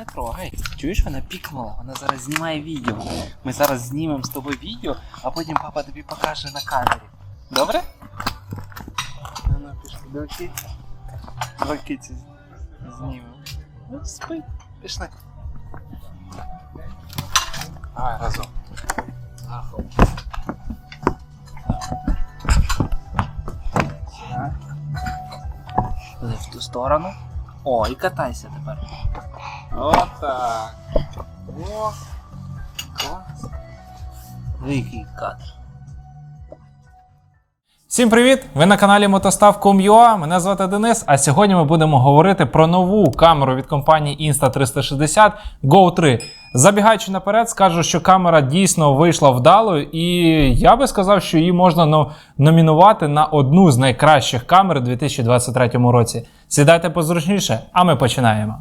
не трогай. Чуєш, вона пікнула, вона зараз знімає відео. Ми зараз знімемо з тобою відео, а потім папа тобі покаже на камері. Добре? Ну, ну, пішли до очі. Два киці знімемо. Ну, спи, пішли. Давай разом. Так. В ту сторону. О, і катайся тепер. Отак. О. Клас. Який кадр. Всім привіт! Ви на каналі Мотостав.com.ua, Мене звати Денис. А сьогодні ми будемо говорити про нову камеру від компанії Insta360 Go 3. Забігаючи наперед, скажу, що камера дійсно вийшла вдалою, і я би сказав, що її можна номінувати на одну з найкращих камер у 2023 році. Сідайте позручніше, а ми починаємо.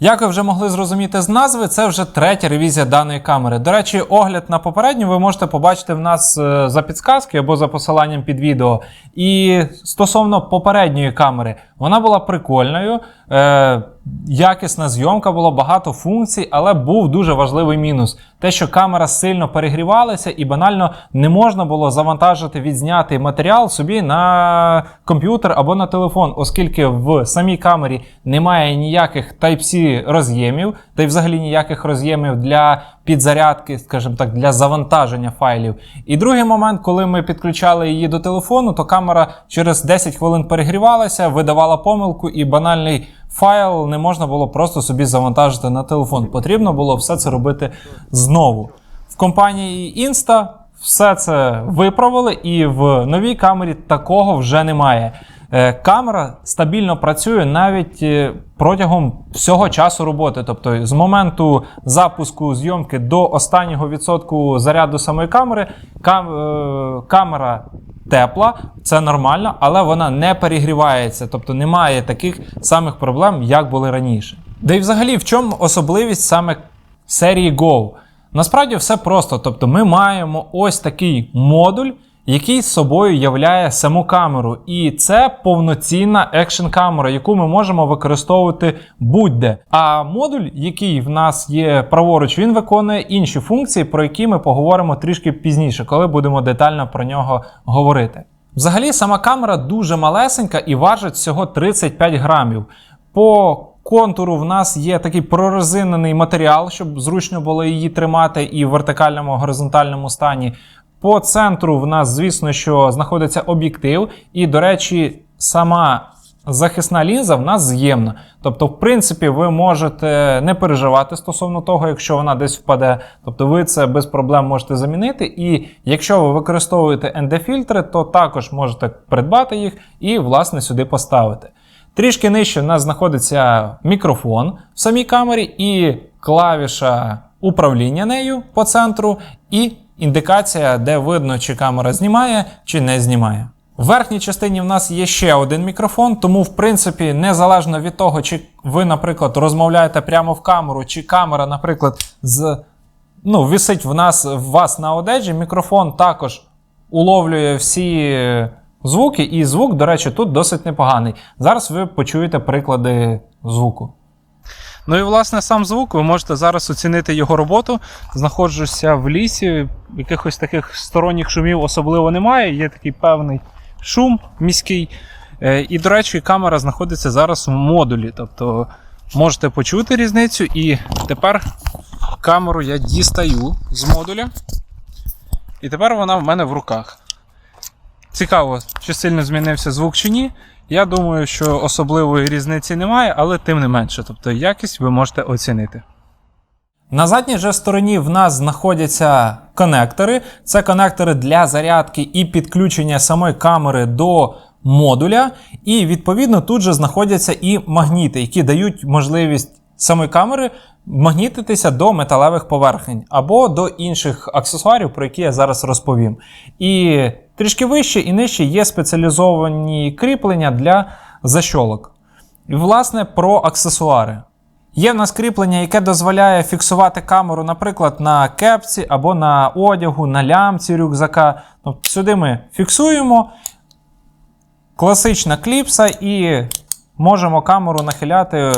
Як ви вже могли зрозуміти з назви, це вже третя ревізія даної камери. До речі, огляд на попередню ви можете побачити в нас е, за підсказки або за посиланням під відео. І стосовно попередньої камери, вона була прикольною, е, якісна зйомка, було багато функцій, але був дуже важливий мінус: те, що камера сильно перегрівалася і банально не можна було завантажити відзнятий матеріал собі на комп'ютер або на телефон, оскільки в самій камері немає ніяких Type-C роз'ємів, та й взагалі ніяких роз'ємів для підзарядки, скажімо так, для завантаження файлів. І другий момент, коли ми підключали її до телефону, то камера через 10 хвилин перегрівалася, видавала помилку, і банальний файл не можна було просто собі завантажити на телефон. Потрібно було все це робити знову. В компанії Insta все це виправили, і в новій камері такого вже немає. Е, Камера стабільно працює навіть е, протягом всього часу роботи. Тобто з моменту запуску зйомки до останнього відсотку заряду самої камери, кам- е, камера тепла, це нормально, але вона не перегрівається, тобто немає таких самих проблем, як були раніше. Да і взагалі, в чому особливість саме серії Go? Насправді все просто. Тобто, ми маємо ось такий модуль, який собою являє саму камеру. І це повноцінна екшн камера, яку ми можемо використовувати будь-де. А модуль, який в нас є праворуч, він виконує інші функції, про які ми поговоримо трішки пізніше, коли будемо детально про нього говорити. Взагалі, сама камера дуже малесенька і важить всього 35 грамів. По контуру в нас є такий прорезинений матеріал, щоб зручно було її тримати і в вертикальному горизонтальному стані. По центру в нас, звісно, що знаходиться об'єктив, і, до речі, сама захисна лінза в нас з'ємна. Тобто, в принципі, ви можете не переживати стосовно того, якщо вона десь впаде. Тобто, ви це без проблем можете замінити. І якщо ви використовуєте ND-фільтри, то також можете придбати їх і, власне, сюди поставити. Трішки нижче в нас знаходиться мікрофон в самій камері і клавіша управління нею по центру, і індикація, де видно, чи камера знімає, чи не знімає. В верхній частині в нас є ще один мікрофон, тому, в принципі, незалежно від того, чи ви, наприклад, розмовляєте прямо в камеру, чи камера, наприклад, з ну, висить в нас в вас на одежі, мікрофон також уловлює всі звуки, і звук, до речі, тут досить непоганий. Зараз ви почуєте приклади звуку. Ну і власне сам звук, ви можете зараз оцінити його роботу. Знаходжуся в лісі, якихось таких сторонніх шумів особливо немає. Є такий певний шум міський. Е, І, до речі, камера знаходиться зараз в модулі. Тобто можете почути різницю. І тепер камеру я дістаю з модуля. І тепер вона в мене в руках. Цікаво, чи сильно змінився звук чи ні. Я думаю, що особливої різниці немає, але тим не менше. Тобто якість ви можете оцінити. На задній же стороні в нас знаходяться конектори. Це конектори для зарядки і підключення самої камери до модуля. І відповідно тут же знаходяться і магніти, які дають можливість самої камери магнітитися до металевих поверхень або до інших аксесуарів, про які я зараз розповім. І трішки вище і нижче є спеціалізовані кріплення для защолок. І, власне, про аксесуари. Є в нас кріплення, яке дозволяє фіксувати камеру, наприклад, на кепці або на одягу, на лямці рюкзака. Тобто сюди ми фіксуємо. класична кліпса і можемо камеру нахиляти.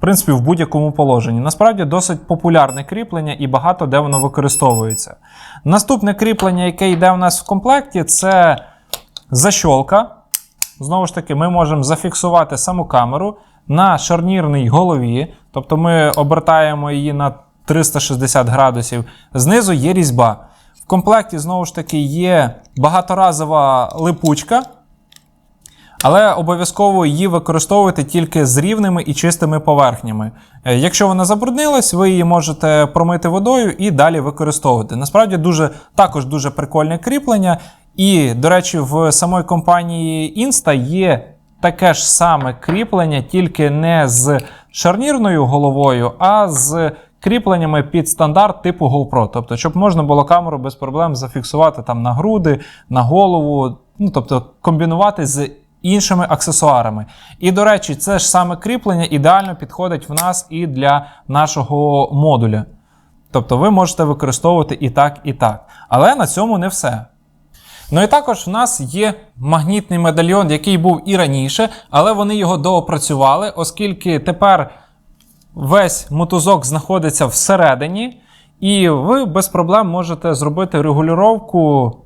В принципі, в будь-якому положенні. Насправді досить популярне кріплення і багато де воно використовується. Наступне кріплення, яке йде у нас в комплекті, це защолка. Знову ж таки, ми можемо зафіксувати саму камеру на шарнірній голові, тобто ми обертаємо її на 360 градусів. Знизу є різьба. В комплекті, знову ж таки, є багаторазова липучка, але обов'язково її використовувати тільки з рівними і чистими поверхнями. Е, Якщо вона забруднилась, ви її можете промити водою і далі використовувати. Насправді дуже, також дуже прикольне кріплення. І, до речі, в самої компанії Insta є таке ж саме кріплення, тільки не з шарнірною головою, а з кріпленнями під стандарт типу GoPro. Тобто, щоб можна було камеру без проблем зафіксувати там на груди, на голову, ну тобто комбінувати з іншими аксесуарами. І, до речі, це ж саме кріплення ідеально підходить в нас і для нашого модуля. Тобто ви можете використовувати і так, і так. Але на цьому не все. Ну і також в нас є магнітний медальйон, який був і раніше, але вони його доопрацювали, оскільки тепер весь мотузок знаходиться всередині, і ви без проблем можете зробити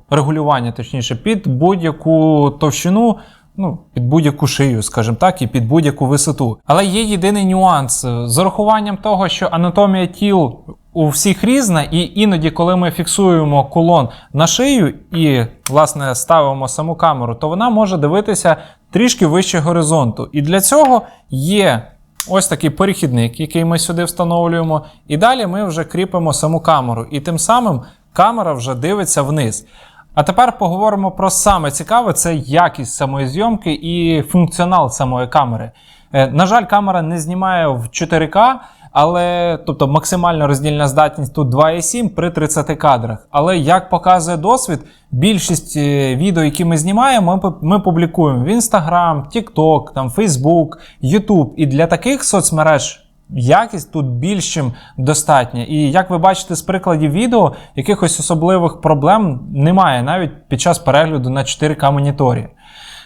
регулювання, точніше, під будь-яку товщину. Ну, під будь-яку шию, скажімо так, і під будь-яку висоту. Але є єдиний нюанс з урахуванням того, що анатомія тіл у всіх різна, і іноді, коли ми фіксуємо кулон на шию і, власне, ставимо саму камеру, то вона може дивитися трішки вище горизонту. І для цього є ось такий перехідник, який ми сюди встановлюємо. І далі ми вже кріпимо саму камеру. І тим самим камера вже дивиться вниз. А тепер поговоримо про саме цікаве це якість самої зйомки і функціонал самої камери. Е, На жаль, камера не знімає в 4К, але тобто максимальна роздільна здатність тут 2,7 при 30 кадрах. Але як показує досвід, більшість е, відео, які ми знімаємо, ми, публікуємо в Instagram, TikTok, там, Facebook, YouTube. І для таких соцмереж якість тут більш чим достатня. І як ви бачите з прикладів відео, якихось особливих проблем немає навіть під час перегляду на 4К моніторі.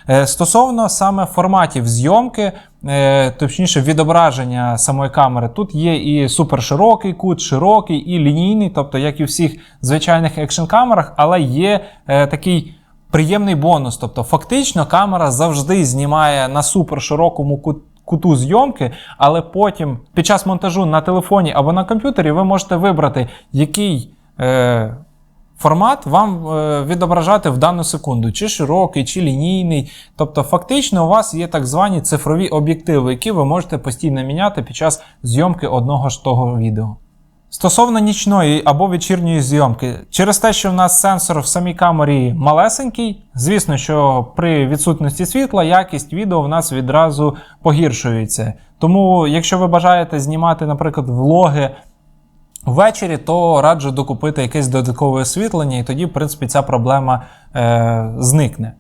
Е, Стосовно саме форматів зйомки, е, точніше відображення самої камери, тут є і суперширокий кут, широкий, і лінійний, тобто як і у всіх звичайних екшн камерах, але є е, такий приємний бонус. Тобто, фактично, камера завжди знімає на суперширокому кут- куту зйомки, але потім під час монтажу на телефоні або на комп'ютері ви можете вибрати, який. Е, формат вам е, відображати в дану секунду, чи широкий, чи лінійний. Тобто, фактично, у вас є так звані цифрові об'єктиви, які ви можете постійно міняти під час зйомки одного ж того відео. Стосовно нічної або вечірньої зйомки, через те, що в нас сенсор в самій камері малесенький, звісно, що при відсутності світла якість відео в нас відразу погіршується. Тому, якщо ви бажаєте знімати, наприклад, влоги Ввечері то раджу докупити якесь додаткове освітлення, і тоді, в принципі, ця проблема е, зникне.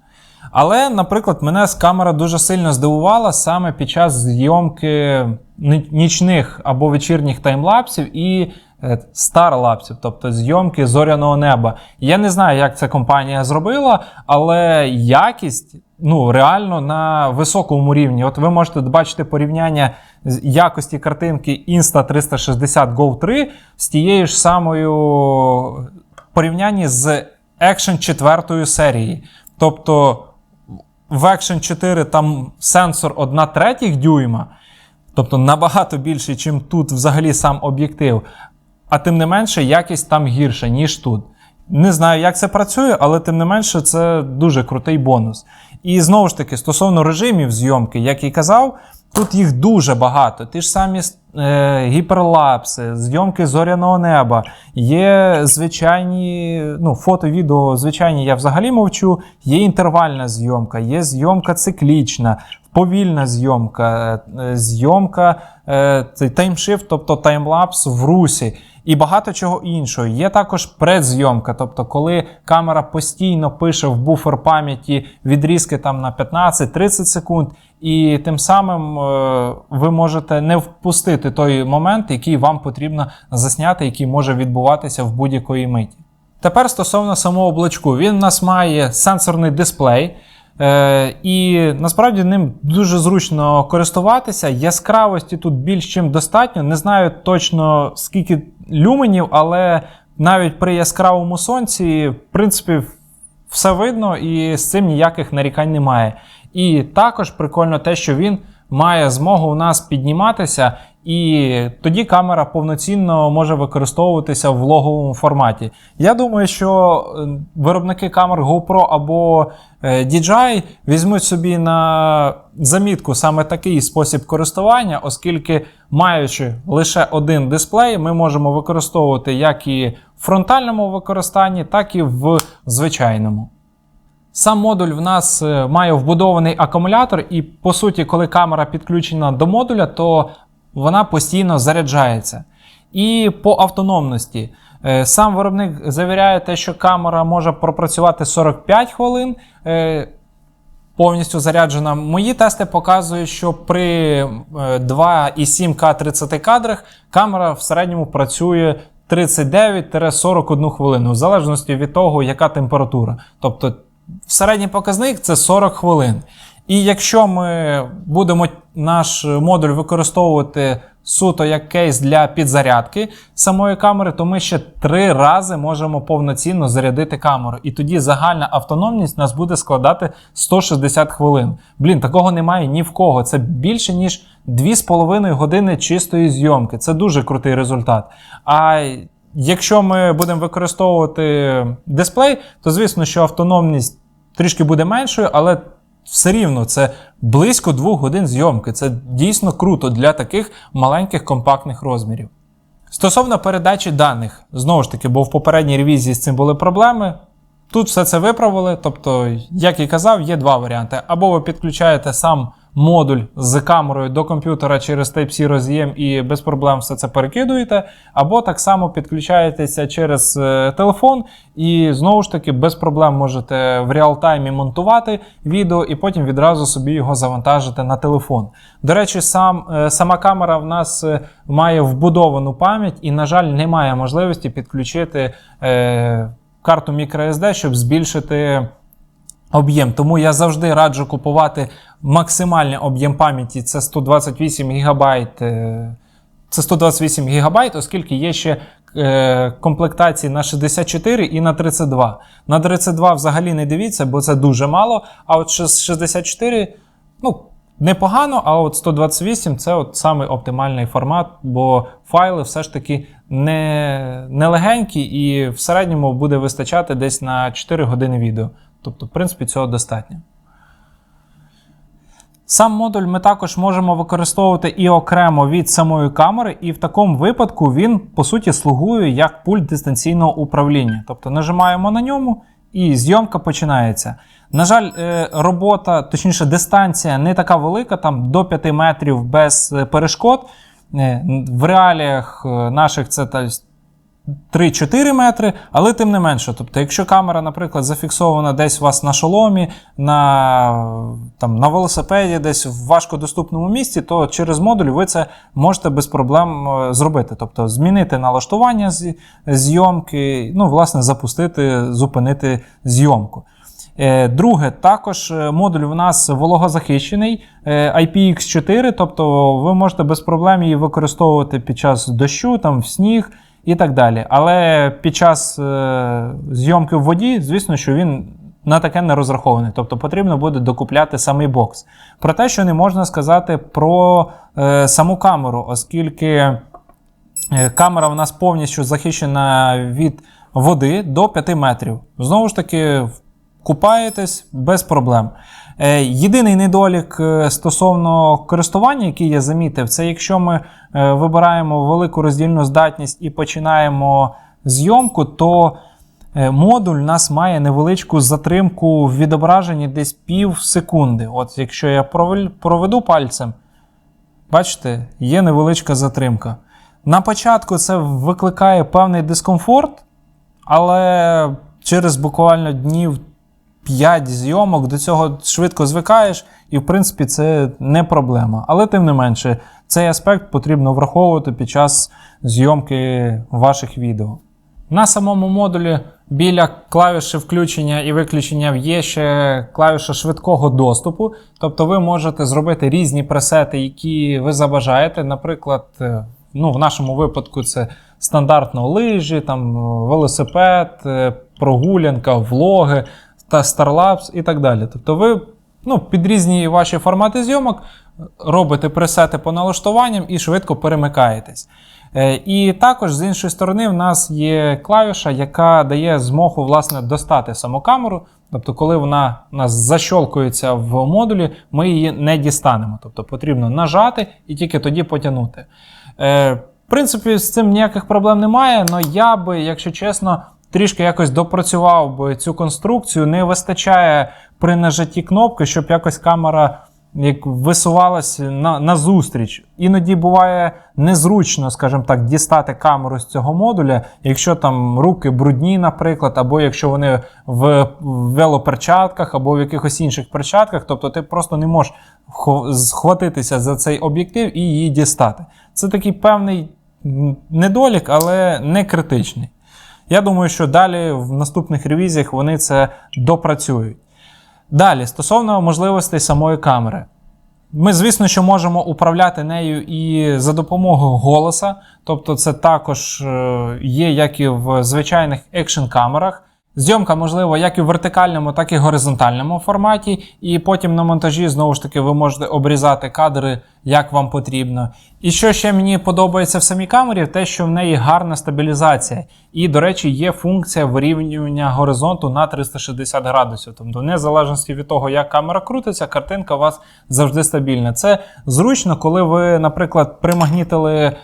Але, наприклад, мене з камера дуже сильно здивувала саме під час зйомки нічних або вечірніх таймлапсів і е, старлапсів, тобто зйомки зоряного неба. Я не знаю, як ця компанія зробила, але якість ну, реально на високому рівні. От ви можете бачити порівняння з якості картинки Insta 360 Go 3 з тією ж самою порівнянні з Action 4 серії. Тобто в Action 4 там сенсор 1 третіх дюйма, тобто набагато більший, ніж тут взагалі сам об'єктив. А тим не менше, якість там гірша, ніж тут. Не знаю, як це працює, але тим не менше, це дуже крутий бонус. І знову ж таки, стосовно режимів зйомки, як і казав, тут їх дуже багато. Ті ж самі е, гіперлапси, зйомки зоряного неба, є звичайні ну, фото, відео, звичайні, я взагалі мовчу. Є інтервальна зйомка, є зйомка циклічна, повільна зйомка, е, зйомка е, таймшифт, тобто таймлапс в русі. І багато чого іншого. Є також предзйомка, тобто, коли камера постійно пише в буфер пам'яті відрізки там на 15-30 секунд, і тим самим е, ви можете не впустити той момент, який вам потрібно засняти, який може відбуватися в будь-якої миті. Тепер стосовно самого блочку, він у нас має сенсорний дисплей. Е, і насправді ним дуже зручно користуватися. Яскравості тут більш чим достатньо. Не знаю точно скільки люменів, але навіть при яскравому сонці, в принципі, все видно і з цим ніяких нарікань немає. І також прикольно те, що він має змогу у нас підніматися, і тоді камера повноцінно може використовуватися в влоговому форматі. Я думаю, що е, виробники камер GoPro або е, DJI візьмуть собі на замітку саме такий спосіб користування, оскільки маючи лише один дисплей, ми можемо використовувати як і в фронтальному використанні, так і в звичайному. Сам модуль в нас е, має вбудований акумулятор, і по суті, коли камера підключена до модуля, то вона постійно заряджається. І по автономності. Е, Сам виробник завіряє те, що камера може пропрацювати 45 хвилин. Е, Повністю заряджена. Мої тести показують, що при е, 2,7К 30 кадрах камера в середньому працює 39-41 хвилину, в залежності від того, яка температура. Тобто середній показник це 40 хвилин. І якщо ми будемо наш модуль використовувати суто як кейс для підзарядки самої камери, то ми ще три рази можемо повноцінно зарядити камеру. І тоді загальна автономність нас буде складати 160 хвилин. Блін, такого немає ні в кого. Це більше ніж 2,5 години чистої зйомки. Це дуже крутий результат. А якщо ми будемо використовувати дисплей, то звісно, що автономність трішки буде меншою, але все рівно це близько двох годин зйомки. Це дійсно круто для таких маленьких компактних розмірів. Стосовно передачі даних, знову ж таки, бо в попередній ревізії з цим були проблеми. Тут все це виправили. Тобто, як і казав, є два варіанти. Або ви підключаєте сам модуль з камерою до комп'ютера через Type-C роз'єм і без проблем все це перекидуєте, або так само підключаєтеся через е, телефон і знову ж таки без проблем можете в реалтаймі монтувати відео і потім відразу собі його завантажити на телефон. До речі, сам, е, сама камера в нас е, має вбудовану пам'ять і, на жаль, немає можливості підключити. Карту microSD, щоб збільшити об'єм. Тому я завжди раджу купувати максимальний об'єм пам'яті. Це 128 ГБ. Це 128 ГБ, оскільки є ще е, комплектації на 64 і на 32. На 32 взагалі не дивіться, бо це дуже мало. А от 64, ну. Непогано, а от 128 це от саме оптимальний формат, бо файли все ж таки не, не легенькі і в середньому буде вистачати десь на 4 години відео. Тобто, в принципі, цього достатньо. Сам модуль ми також можемо використовувати і окремо від самої камери, і в такому випадку він, по суті, слугує як пульт дистанційного управління. Тобто нажимаємо на ньому і зйомка починається. На жаль, е, робота, точніше, дистанція не така велика, там до 5 метрів без е, перешкод. Е, В реаліях наших це 3-4 метри, але тим не менше. Тобто, якщо камера, наприклад, зафіксована десь у вас на шоломі, на, там, на велосипеді, десь в важкодоступному місці, то через модуль ви це можете без проблем е, зробити. Тобто змінити налаштування зйомки, ну, власне, запустити, зупинити зйомку. Е, Друге, також е, модуль в нас вологозахищений е, IPX4, тобто ви можете без проблем її використовувати під час дощу, там, в сніг і так далі. Але під час е, зйомки в воді, звісно, що він на таке не розрахований. Тобто потрібно буде докупляти самий бокс. Про те, що не можна сказати про е, саму камеру, оскільки. Е, Камера в нас повністю захищена від води до 5 метрів. Знову ж таки, купаєтесь без проблем. Е, Єдиний недолік е, стосовно користування, який я замітив, це якщо ми е, вибираємо велику роздільну здатність і починаємо зйомку, то модуль у нас має невеличку затримку в відображенні десь пів секунди. От якщо я проведу пальцем, Бачите, є невеличка затримка. На початку це викликає певний дискомфорт, але через буквально днів 5 зйомок до цього швидко звикаєш, і в принципі це не проблема. Але тим не менше, цей аспект потрібно враховувати під час зйомки ваших відео. На самому модулі біля клавіші включення і виключення є ще клавіша швидкого доступу. Тобто ви можете зробити різні пресети, які ви забажаєте. Наприклад, е, ну, в нашому випадку це стандартно лижі, там, е, велосипед, е, прогулянка, влоги та Starlabs і так далі. Тобто ви ну, під різні ваші формати зйомок робите пресети по налаштуванням і швидко перемикаєтесь. Е, І також з іншої сторони, в нас є клавіша, яка дає змогу власне достати саму камеру. Тобто, коли вона у нас защолкується в модулі, ми її не дістанемо. Тобто потрібно нажати і тільки тоді потягнути. Е, В принципі, з цим ніяких проблем немає, але я би, якщо чесно, трішки якось допрацював би цю конструкцію. Не вистачає при нажатті кнопки, щоб якось камера як висувалась на, на зустріч. Іноді буває незручно, скажімо так, дістати камеру з цього модуля, якщо там руки брудні, наприклад, або якщо вони в велоперчатках, або в якихось інших перчатках, тобто ти просто не можеш схватитися за цей об'єктив і її дістати. Це такий певний недолік, але не критичний. Я думаю, що далі в наступних ревізіях вони це допрацюють. Далі, стосовно можливостей самої камери. Ми, звісно, що можемо управляти нею і за допомогою голоса. Тобто, це також е, є як і в звичайних екшн камерах. Зйомка можлива як і в вертикальному, так і горизонтальному форматі. І потім на монтажі знову ж таки ви можете обрізати кадри, як вам потрібно. І що ще мені подобається в самій камері, те, що в неї гарна стабілізація. І, до речі, є функція вирівнювання горизонту на 360 градусів. Тобто, в незалежності від того, як камера крутиться, картинка у вас завжди стабільна. Це зручно, коли ви, наприклад, примагнітили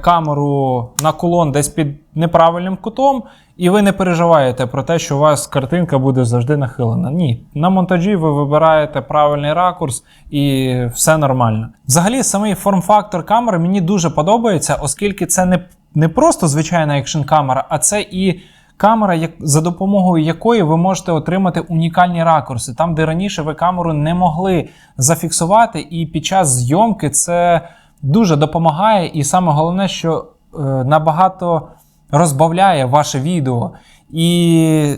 камеру на кулон десь під неправильним кутом, і ви не переживаєте про те, що у вас картинка буде завжди нахилена. Ні, на монтажі ви вибираєте правильний ракурс і все нормально. Взагалі, самий форм-фактор камери мені дуже подобається, оскільки це не, не просто звичайна екшн камера, а це і. Камера, за допомогою якої ви можете отримати унікальні ракурси, там, де раніше ви камеру не могли зафіксувати, і під час зйомки це дуже допомагає. І саме головне, що е, набагато розбавляє ваше відео. І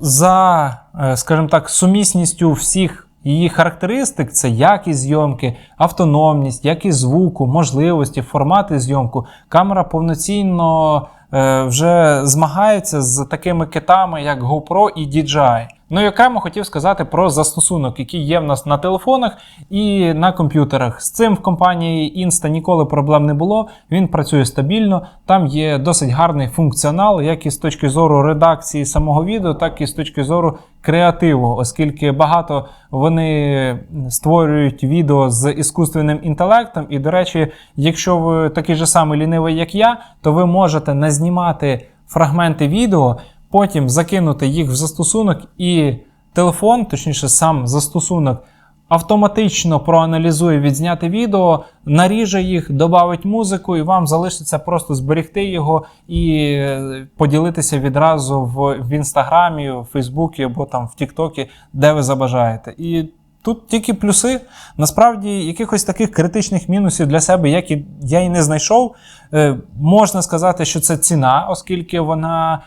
за, е, скажімо так, сумісністю всіх її характеристик це якість зйомки, автономність, якість звуку, можливості, формати зйомку. Камера повноцінно е, вже змагається з такими китами, як GoPro і DJI. Ну і окремо хотів сказати про застосунок, який є в нас на телефонах і на комп'ютерах. З цим в компанії Insta ніколи проблем не було. Він працює стабільно. Там є досить гарний функціонал, як і з точки зору редакції самого відео, так і з точки зору креативу, оскільки багато вони створюють відео з іскусственним інтелектом. І, до речі, якщо ви такий же самий лінивий, як я, то ви можете назнімати фрагменти відео, потім закинути їх в застосунок, і телефон, точніше, сам застосунок. Автоматично проаналізує відзняте відео, наріже їх, додавить музику, і вам залишиться просто зберегти його і е, поділитися відразу в, в інстаграмі, в Фейсбуці або там в Тіктокі, де ви забажаєте. І тут тільки плюси. Насправді, якихось таких критичних мінусів для себе, як і я і не знайшов. Е, можна сказати, що це ціна, оскільки вона.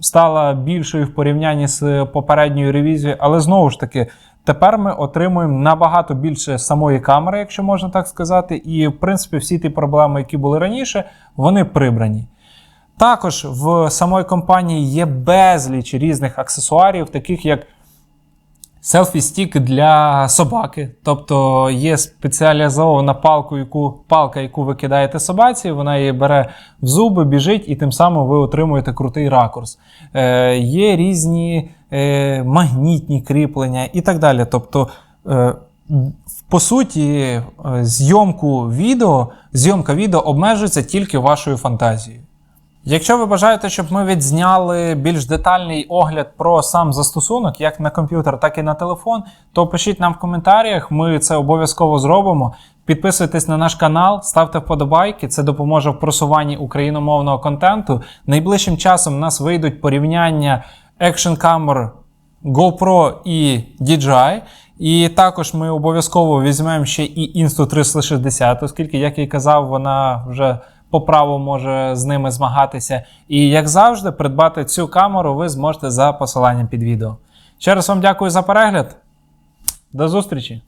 Стала більшою в порівнянні з попередньою ревізією, але знову ж таки, Тепер ми отримуємо набагато більше самої камери, якщо можна так сказати, і в принципі всі ті проблеми, які були раніше, вони прибрані. Також в самої компанії є безліч різних аксесуарів, таких як селфі-стік для собаки. Тобто є спеціалізована палка, яку, палка, яку ви кидаєте собаці, вона її бере в зуби, біжить, і тим самим ви отримуєте крутий ракурс. Е, є різні е, магнітні кріплення і так далі. Тобто, е, по суті, е, зйомку відео, зйомка відео обмежується тільки вашою фантазією. Якщо ви бажаєте, щоб ми відзняли більш детальний огляд про сам застосунок, як на комп'ютер, так і на телефон, то пишіть нам в коментарях, ми це обов'язково зробимо. Підписуйтесь на наш канал, ставте вподобайки, це допоможе в просуванні україномовного контенту. Найближчим часом у нас вийдуть порівняння екшн камер GoPro і DJI. І також ми обов'язково візьмемо ще і Insta 360, оскільки, як я і казав, вона вже по праву може з ними змагатися. І як завжди, придбати цю камеру ви зможете за посиланням під відео. Ще раз вам дякую за перегляд. До зустрічі!